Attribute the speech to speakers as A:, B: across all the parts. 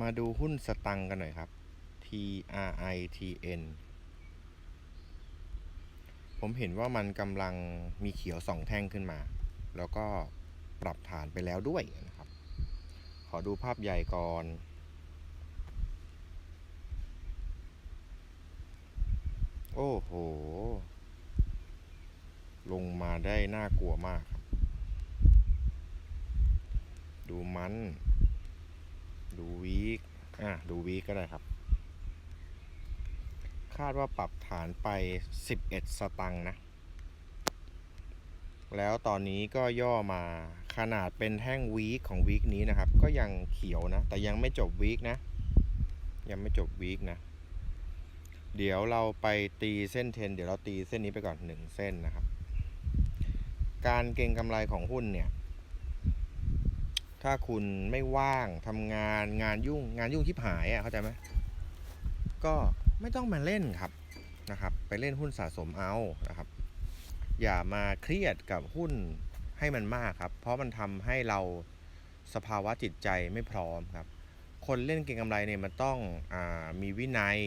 A: มาดูหุ้นสตังค์กันหน่อยครับ T R I T N ผมเห็นว่ามันกำลังมีเขียวสองแท่งขึ้นมา แล้วก็ปรับฐานไปแล้วด้วยนะครับ ขอดูภาพใหญ่ก่อน โอ้โห ลงมาได้น่ากลัวมากครับ ดูมัน อะดูวีก็ได้ครับ คาดว่าปรับฐานไป 11 สตังค์นะ แล้วตอนนี้ก็ย่อมาขนาดเป็นแท่งวีคของวีคนี้นะครับ ก็ยังเขียวนะ แต่ยังไม่จบวีคนะ ยังไม่จบวีคนะ เดี๋ยวเราไปตีเส้นเทน เดี๋ยวเราตีเส้นนี้ไปก่อนหนึ่งเส้นนะครับ การเก็งกำไรของหุ้นเนี่ย ถ้าคุณไม่ว่างทำงานงานยุ่งงานยุ่งที่หายอะเข้าใจไหมก็ไม่ต้องมาเล่นครับนะครับ ไปเล่นหุ้นสะสมเอานะครับ อย่ามาเครียดกับหุ้นให้มันมากครับ เพราะมันทำให้เราสภาวะจิตใจไม่พร้อมครับ คนเล่นเก็งกำไรเนี่ยมันต้องอมีวินัย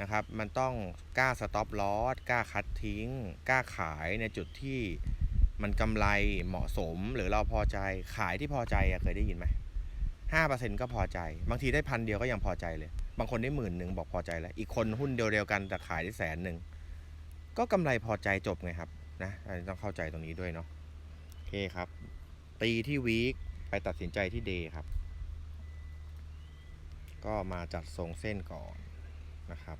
A: นะครับ มันต้องกล้าสต็อปลอสกล้าคัดทิ้ง กล้าขายในจุดที่ มันกำไรเหมาะสมหรือเราพอใจขายที่พอใจอะเคยได้ยินไหมห้าเปอร์เซ็นก็พอใจ บางทีได้พันเดียวก็ยังพอใจเลย บางคนได้หมื่นหนึ่งบอกพอใจแล้ว อีกคนหุ้นเดียวเดียวกันแต่ขายได้แสนหนึ่งก็กำไรพอใจจบไงครับนะต้องเข้าใจตรงนี้ด้วยเนาะโอเคครับ ตีที่วีคไปตัดสินใจที่เดย์ครับ ก็มาจัดทรงเส้นก่อนนะครับ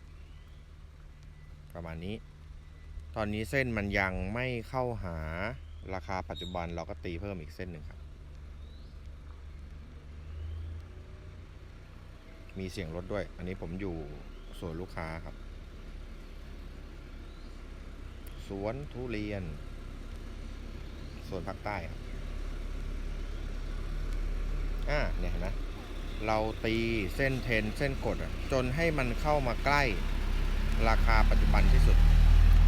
A: ประมาณนี้ ตอนนี้เส้นมันยังไม่เข้าหา ราคาปัจจุบันเราก็ตีเพิ่มอีกเส้นหนึ่งครับ มีเสียงรถด้วย อันนี้ผมอยู่ส่วนลูกค้าครับ สวนทุเรียนส่วนภาคใต้ครับ อ่าเนี่ยเห็นไหมเราตีเส้นเทนเส้นกดจนให้มันเข้ามาใกล้ราคาปัจจุบันที่สุด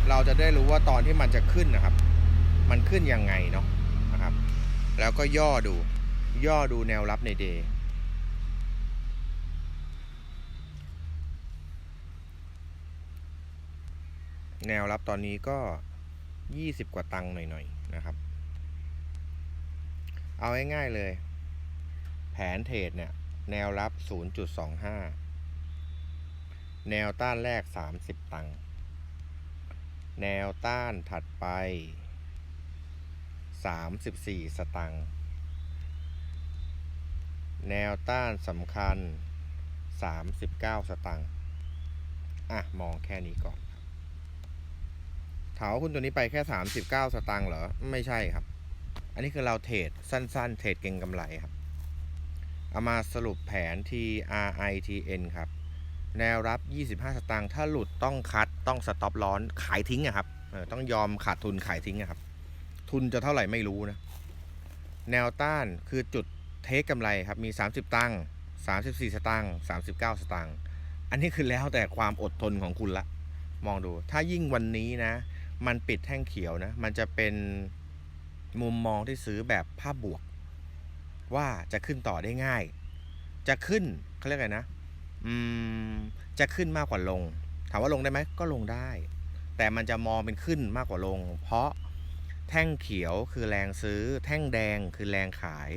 A: เราจะได้รู้ว่าตอนที่มันจะขึ้นนะครับ มันขึ้นยังไงเนาะนะครับ แล้วก็ย่อดูย่อดูแนวรับในเดย์แนวรับตอนนี้ก็ 20 กว่าตังค์หน่อยๆนะครับ เอาง่ายๆเลย แผนเทรดเนี่ย แนวรับ 0.25 แนวต้านแรก 30 ตังค์ แนวต้านถัดไป 34 สตังค์ แนวต้านสำคัญ 39 สตังค์ อะ มองแค่นี้ก่อนครับถามว่าหุ้นตัวนี้ไปแค่ 39 สตังค์เหรอ ไม่ใช่ครับ อันนี้คือเราเทรดสั้นๆ เทรดเก็งกำไรครับ เอามาสรุปแผน TRITN ครับ แนวรับ 25 สตางค์ ถ้าหลุดต้องคัด ต้องสต็อปร้อน ขายทิ้งอะครับเออต้องยอมขาดทุนขายทิ้งอะครับ ทุนจะเท่าไหร่ไม่รู้นะ แนวต้านคือจุดเทคกำไรครับ มี 30 ตังค์34 สตางค์39 สตางค์ อันนี้คือแล้วแต่ความอดทนของคุณละ มองดู ถ้ายิ่งวันนี้นะ มันปิดแท่งเขียวนะ มันจะเป็นมุมมองที่ซื้อแบบภาพบวก ว่าจะขึ้นต่อได้ง่าย จะขึ้นเขาเรียกอะไรนะ อืม จะขึ้นมากกว่าลง ถามว่าลงได้ไหม ก็ลงได้ แต่มันจะมองเป็นขึ้นมากกว่าลง เพราะ แท่งเขียวคือแรงซื้อ แท่งแดงคือแรงขาย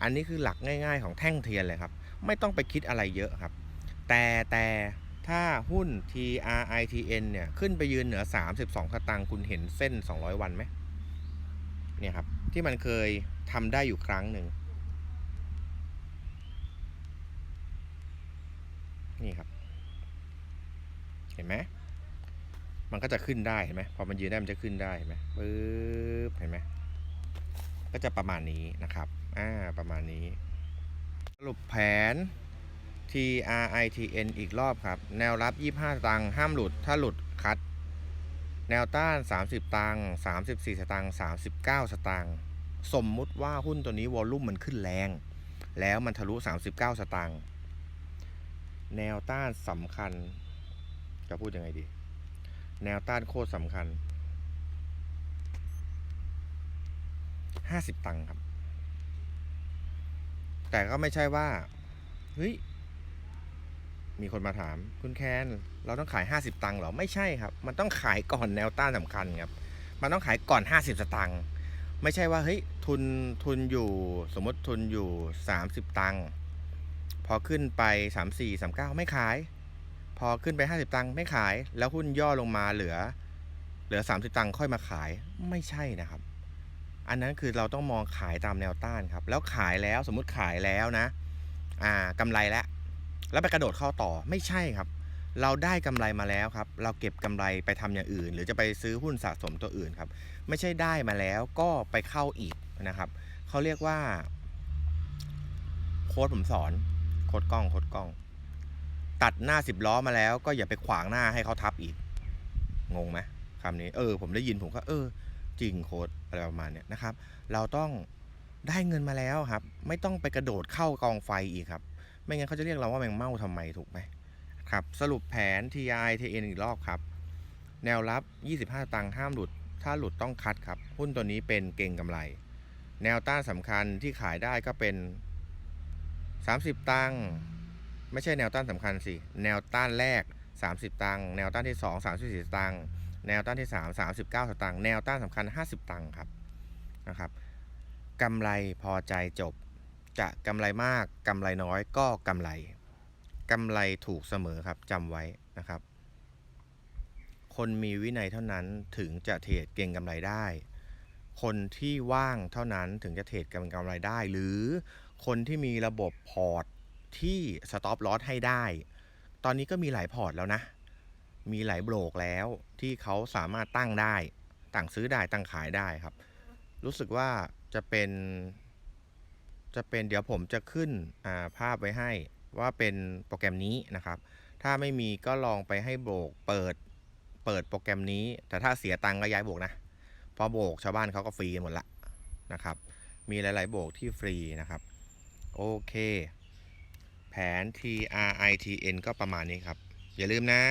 A: อันนี้คือหลักง่าย ๆ ของแท่งเทียนเลยครับ ไม่ต้องไปคิดอะไรเยอะครับ แต่แต่ถ้าหุ้น TRITN เนี่ย ขึ้นไปยืนเหนือ 32สตางค์คุณเห็นเส้น 200 วันไหมเนี่ยครับ ที่มันเคยทำได้อยู่ครั้งหนึ่งนี่ครับ เห็นไหม มันก็จะขึ้นได้เห็นไหมพอมันยืนได้มันจะขึ้นได้เห็นไหมปึ๊บเห็นไหมก็จะประมาณนี้นะครับอ่าประมาณนี้ สรุปแผน TRITN อีกรอบครับ แนวรับ 25 ตังค์ห้ามหลุดถ้าหลุดคัด แนวต้าน 30 ตังค์34 สตังค์39 สตังค์สมมุติว่าหุ้นตัวนี้วอลลุ่มมันขึ้นแรง แล้วมันทะลุ 39 สตังค์แนวต้านสำคัญจะพูดยังไงดี แนวต้านโคตรสำคัญ 50 ตังค์ครับ แต่ก็ไม่ใช่ว่า เฮ้ย มีคนมาถาม คุณแคน เราต้องขาย 50 ตังค์หรอ ไม่ใช่ครับ มันต้องขายก่อนแนวต้านสำคัญครับ มันต้องขายก่อน 50 สตังค์ไม่ใช่ว่าเฮ้ยทุนทุนอยู่สมมติทุนอยู่ 30 ตังค์พอขึ้นไป 34 39 ไม่ขาย พอขึ้นไป 50 ตังค์ไม่ขาย แล้วหุ้นย่อลงมาเหลือ เหลือ 30 ตังค์ค่อยมาขายไม่ใช่นะครับ อันนั้นคือเราต้องมองขายตามแนวต้านครับ แล้วขายแล้วสมมุติขายแล้วนะ อ่ากำไรแล้วแล้วไปกระโดดเข้าต่อไม่ใช่ครับ เราได้กำไรมาแล้วครับ เราเก็บกำไรไปทำอย่างอื่น หรือจะไปซื้อหุ้นสะสมตัวอื่นครับ ไม่ใช่ได้มาแล้วก็ไปเข้าอีกนะครับเขาเรียกว่า โค้ดผมสอน โค้ดกล้อง โค้ดกล้อง ตัดหน้าสิบล้อมาแล้วก็อย่าไปขวางหน้าให้เขาทับอีก งงไหมคำนี้ เออ ผมได้ยินผมก็เออ จริงโค้ดอะไรประมาณเนี้ยนะครับ เราต้องได้เงินมาแล้วครับ ไม่ต้องไปกระโดดเข้ากองไฟอีกครับ ไม่งั้นเขาจะเรียกเราว่าแมงเม่าทำไมถูกไหมครับ สรุปแผน TI TN อีกรอบครับ แนวรับ 25 ตังค์ห้ามหลุด ถ้าหลุดต้องคัดครับ หุ้นตัวนี้เป็นเก่งกำไร แนวต้านสำคัญที่ขายได้ก็เป็น 30 ตังค์ ไม่ใช่แนวต้านสำคัญสิ แนวต้านแรก 30 ตังค์ แนวต้านที่ 2 34 สตังค์ แนวต้านที่ 3 39 สตังค์ แนวต้านสำคัญ 50 ตังค์ครับ นะครับกำไรพอใจจบ จะกำไรมากกำไรน้อยก็กำไรกำไรถูกเสมอครับจำไว้นะครับ คนมีวินัยเท่านั้นถึงจะเทรดเก่งกำไรได้ คนที่ว่างเท่านั้นถึงจะเทรดเก่งกำไรได้ หรือคนที่มีระบบพอร์ต ที่สต็อปลอสให้ได้ ตอนนี้ก็มีหลายพอร์ตแล้วนะ มีหลายโบรกแล้วที่เขาสามารถตั้งได้ตั้งซื้อได้ตั้งขายได้ครับ รู้สึกว่าจะเป็น จะเป็นเดี๋ยวผมจะขึ้นภาพไว้ให้ว่าเป็นโปรแกรมนี้นะครับ ถ้าไม่มีก็ลองไปให้โบรกเปิด เปิดโปรแกรมนี้ แต่ถ้าเสียตังค์ก็ย้ายโบรกนะพราะโบกชาวบ้านเขาก็ฟรีหมดละนะครับ มีหลาย ๆ โบกที่ฟรีนะครับ โอเค แผน TRITN ก็ประมาณนี้ครับ อย่าลืมนะ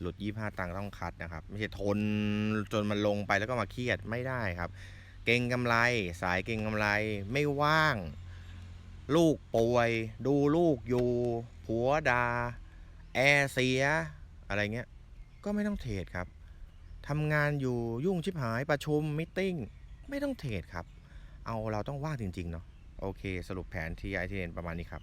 A: หลุด 25 ตังค์ต้องคัดนะครับ ไม่ใช่ทนจนมันลงไปแล้วก็มาเครียดไม่ได้ครับ เก่งกำไร สายเก่งกำไรไม่ว่าง ลูกป่วย ดูลูกอยู่ ผัวดา แอร์เสีย อะไรเงี้ย ก็ไม่ต้องเทรดครับทำงานอยู่ยุ่งชิบหายประชุมมิ팅ไม่ต้องเทรดครับ เอาเราต้องว่างจริง ๆ เนาะโอเค สรุปแผน TITN ประมาณนี้ครับ